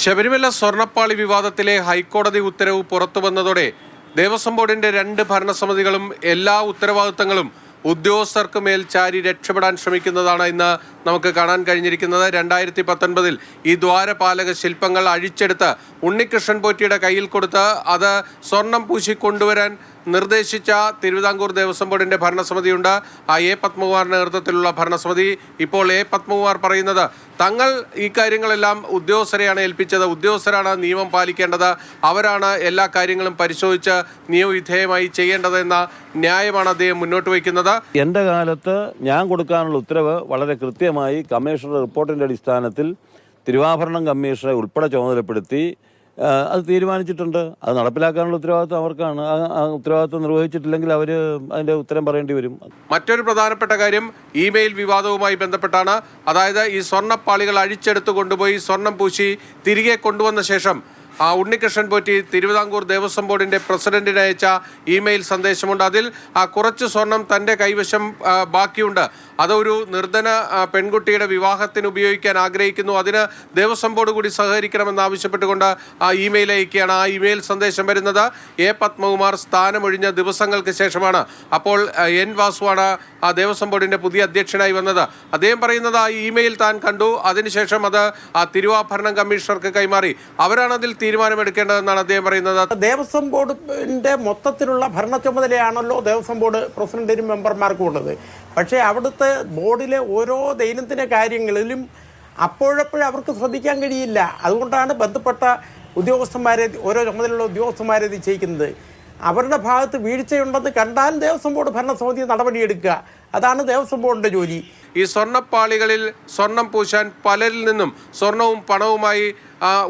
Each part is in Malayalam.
ശബരിമല സ്വർണപ്പാളി വിവാദത്തിലെ ഹൈക്കോടതി ഉത്തരവ് പുറത്തു വന്നതോടെ ദേവസ്വം ബോർഡിന്റെ രണ്ട് ഭരണസമിതികളും എല്ലാ ഉത്തരവാദിത്തങ്ങളും ഉദ്യോഗസ്ഥർക്ക് മേൽ ചാരി രക്ഷപ്പെടാൻ ശ്രമിക്കുന്നതാണ് ഇന്ന് നമുക്ക് കാണാൻ കഴിഞ്ഞിരിക്കുന്നത്. രണ്ടായിരത്തി പത്തൊൻപതിൽ ഈ ദ്വാരപാലക ശില്പങ്ങൾ അഴിച്ചെടുത്ത് ഉണ്ണികൃഷ്ണൻ പോറ്റിയുടെ കയ്യിൽ കൊടുത്ത് അത് സ്വർണം പൂശി കൊണ്ടുവരാൻ നിർദ്ദേശിച്ച തിരുവിതാംകൂർ ദേവസ്വം ബോർഡിന്റെ ഭരണസമിതിയുണ്ട്. ആ എ പത്മകുമാറിന്റെ നേതൃത്വത്തിലുള്ള ഭരണസമിതി. ഇപ്പോൾ എ പത്മകുമാർ പറയുന്നത് തങ്ങൾ ഈ കാര്യങ്ങളെല്ലാം ഉദ്യോഗസ്ഥരെയാണ് ഏൽപ്പിച്ചത്. ഉദ്യോഗസ്ഥരാണ് നിയമം പാലിക്കേണ്ടത്. അവരാണ് എല്ലാ കാര്യങ്ങളും പരിശോധിച്ച് നിയമവിധേയമായി ചെയ്യേണ്ടതെന്ന ന്യായമാണ് അദ്ദേഹം മുന്നോട്ട് വയ്ക്കുന്നത്. എന്റെ കാലത്ത് ഞാൻ കൊടുക്കാനുള്ള ഉത്തരവ് വളരെ കൃത്യമായി കമ്മീഷണറുടെ റിപ്പോർട്ടിന്റെ അടിസ്ഥാനത്തിൽ തിരുവാഭരണം കമ്മീഷനെ ഉൾപ്പെടെ ചുമതലപ്പെടുത്തി അത് തീരുമാനിച്ചിട്ടുണ്ട്. അത് നടപ്പിലാക്കാനുള്ള ഉത്തരവാദിത്വം അവർക്കാണ്. ആ ഉത്തരവാദിത്വം നിർവഹിച്ചിട്ടില്ലെങ്കിൽ അവർ അതിന്റെ ഉത്തരം പറയേണ്ടി വരും. മറ്റൊരു പ്രധാനപ്പെട്ട കാര്യം ഇമെയിൽ വിവാദവുമായി ബന്ധപ്പെട്ടാണ്. അതായത് ഈ സ്വർണപ്പാളികൾ അഴിച്ചെടുത്ത് കൊണ്ടുപോയി സ്വർണം പൂശി തിരികെ കൊണ്ടുവന്ന ശേഷം ആ ഉണ്ണികൃഷ്ണൻ പോറ്റി തിരുവിതാംകൂർ ദേവസ്വം ബോർഡിന്റെ പ്രസിഡന്റിന് അയച്ച ഇമെയിൽ സന്ദേശമുണ്ട്. അതിൽ ആ കുറച്ച് സ്വർണം തന്റെ കൈവശം ബാക്കിയുണ്ട്. അതൊരു നിർധന പെൺകുട്ടിയുടെ വിവാഹത്തിന് ഉപയോഗിക്കാൻ ആഗ്രഹിക്കുന്നു. അതിന് ദേവസ്വം ബോർഡ് കൂടി സഹകരിക്കണമെന്ന് ആവശ്യപ്പെട്ടുകൊണ്ട് ആ ഇമെയിൽ അയക്കുകയാണ്. ആ ഇമെയിൽ സന്ദേശം വരുന്നത് എ പത്മകുമാർ സ്ഥാനമൊഴിഞ്ഞ ദിവസങ്ങൾക്ക് ശേഷമാണ്. അപ്പോൾ എൻ വാസുവാണ് ആ ദേവസ്വം ബോർഡിന്റെ പുതിയ അധ്യക്ഷനായി വന്നത്. അദ്ദേഹം പറയുന്നത് ആ ഇമെയിൽ താൻ കണ്ടു. അതിനുശേഷം അത് ആ തിരുവാഭരണം കമ്മീഷണർക്ക് കൈമാറി. അവരാണ് അതിൽ തീരുമാനമെടുക്കേണ്ടതെന്നാണ് അദ്ദേഹം പറയുന്നത്. ദേവസ്വം ബോർഡിന്റെ മൊത്തത്തിലുള്ള ഭരണ ചുമതലയാണല്ലോ ദേവസ്വം ബോർഡ് പ്രസിഡന്റിനും മെമ്പർമാർക്കും ഉള്ളത് പക്ഷേ അവിടുത്തെ ബോർഡിലെ ഓരോ ദൈനംദിന കാര്യങ്ങളിലും അപ്പോഴപ്പോഴും അവർക്ക് ശ്രദ്ധിക്കാൻ കഴിയില്ല. അതുകൊണ്ടാണ് ബന്ധപ്പെട്ട ഉദ്യോഗസ്ഥന്മാരെ ഓരോ ചുമതലയുള്ള ഉദ്യോഗസ്ഥന്മാരെ നിശ്ചയിക്കുന്നത്. അവരുടെ ഭാഗത്ത് വീഴ്ചയുണ്ടെന്ന് കണ്ടാൽ ദേവസ്വം ബോർഡ് ഭരണസമിതി നടപടിയെടുക്കുക. അതാണ് ദേവസ്വം ബോർഡിന്റെ ജോലി. ഈ സ്വർണപ്പാളികളിൽ സ്വർണം പൂശാൻ പലരിൽ നിന്നും സ്വർണവും പണവുമായി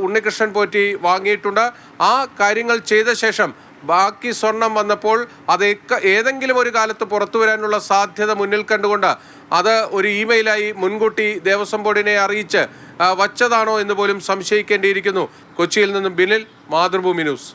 ഉണ്ണികൃഷ്ണൻ പോറ്റി വാങ്ങിയിട്ടുണ്ട്. ആ കാര്യങ്ങൾ ചെയ്ത ശേഷം ബാക്കി സ്വർണം വന്നപ്പോൾ അത് ഏതെങ്കിലും ഒരു കാലത്ത് പുറത്തു വരാനുള്ള സാധ്യത മുന്നിൽ കണ്ടുകൊണ്ട് അത് ഒരു ഇമെയിലായി മുൻകൂട്ടി ദേവസ്വം ബോർഡിനെ അറിയിച്ച് വച്ചതാണോ എന്ന് പോലും സംശയിക്കേണ്ടിയിരിക്കുന്നു. കൊച്ചിയിൽ നിന്നും ബിനിൽ മാതൃഭൂമി ന്യൂസ്.